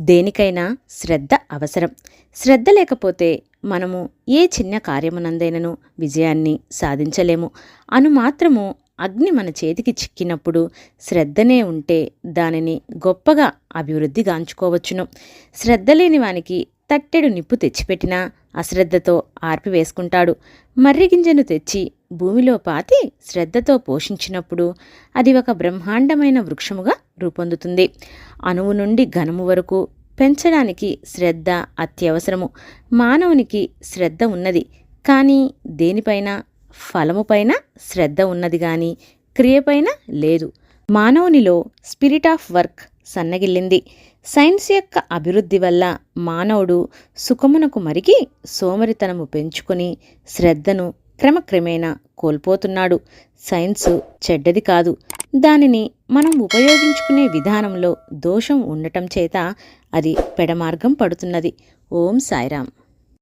దేనికైనా శ్రద్ధ అవసరం. శ్రద్ధ లేకపోతే మనము ఏ చిన్న కార్యమునందైనను విజయాన్ని సాధించలేము. అను మాత్రము అగ్ని మన చేతికి చిక్కినప్పుడు శ్రద్ధనే ఉంటే దానిని గొప్పగా అభివృద్ధి గాంచుకోవచ్చును శ్రద్ధ లేని వానికి తట్టెడు నిప్పు తెచ్చిపెట్టినా అశ్రద్ధతో ఆర్పివేసుకుంటాడు. మర్రి గింజను తెచ్చి భూమిలో పాతి శ్రద్ధతో పోషించినప్పుడు అది ఒక బ్రహ్మాండమైన వృక్షముగా రూపొందుతుంది. అణువు నుండి ఘనము వరకు పెంచడానికి శ్రద్ధ అత్యవసరము. మానవునికి శ్రద్ధ ఉన్నది. కానీ దేనిపైన? ఫలముపైన శ్రద్ధ ఉన్నది కానీ క్రియపైన లేదు. మానవునిలో స్పిరిట్ ఆఫ్ వర్క్ సన్నగిల్లింది. సైన్స్ యొక్క అభివృద్ధి వల్ల మానవుడు సుఖమునకు మరిగి సోమరితనము పెంచుకొని శ్రద్ధను క్రమక్రమేణా కోల్పోతున్నాడు. సైన్సు చెడ్డది కాదు. దానిని మనం ఉపయోగించుకునే విధానంలో దోషం ఉండటం చేత అది పెడమార్గం పడుతున్నది. ఓం సాయిరామ్.